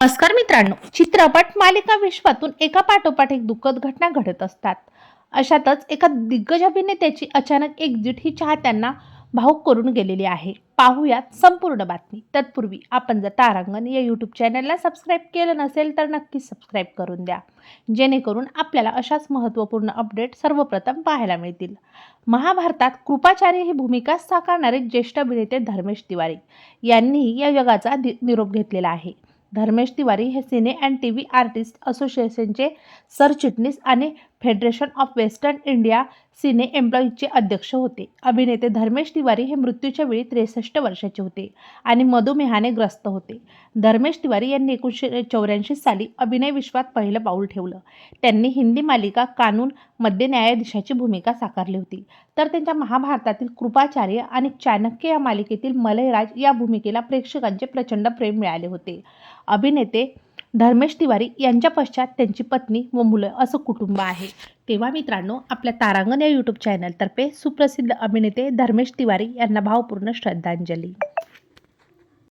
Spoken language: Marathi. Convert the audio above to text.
नमस्कार मित्रांनो चित्रपट मालिका विश्वातून एका पाठोपाठ एक दुःखद घटना घडत असतात. अशातच एका दिग्गज अभिनेत्याची अचानक एक्झिट ही चाहत्यांना भाऊक करून गेलेली आहे. पाहूयात संपूर्ण बातमी. तत्पूर्वी आपण जर तारांगण या यूट्यूब चॅनलला सबस्क्राईब केलं नसेल तर नक्की सबस्क्राईब करून द्या. जेणेकरून आपल्याला अशाच महत्त्वपूर्ण अपडेट सर्वप्रथम पाहायला मिळतील. महाभारतात कृपाचार्य ही भूमिका साकारणारे ज्येष्ठ अभिनेते धर्मेश तिवारी यांनी या जगाचा निरोप घेतलेला आहे. धर्मेश तिवारी हे cine and T V artist असोसिएशनचे सरचिटणीस आणि Federation of Western India cine एम्प्लॉईजचे अध्यक्ष होते. अभिनेते धर्मेश तिवारी हे मृत्यूच्या वेळी त्रेसष्ट वर्षाचे होते आणि मधुमेहाने ग्रस्त होते. धर्मेश तिवारी यांनी एकोणीसशे चौऱ्याऐंशी साली अभिनय विश्वात पहिलं पाऊल ठेवलं. त्यांनी हिंदी मालिका कानून मध्ये न्यायाधीशाची भूमिका साकारली होती. तर त्यांच्या महाभारतातील कृपाचार्य आणि चाणक्य या मालिकेतील मलयराज या भूमिकेला प्रेक्षकांचे प्रचंड प्रेम मिळाले होते. अभिनेते धर्मेश तिवारी यांच्या पश्चात त्यांची पत्नी व मुलं असं कुटुंब आहे. तेव्हा मित्रांनो आपल्या तारांगण या यूट्यूब चॅनलतर्फे सुप्रसिद्ध अभिनेते धर्मेश तिवारी यांना भावपूर्ण श्रद्धांजली.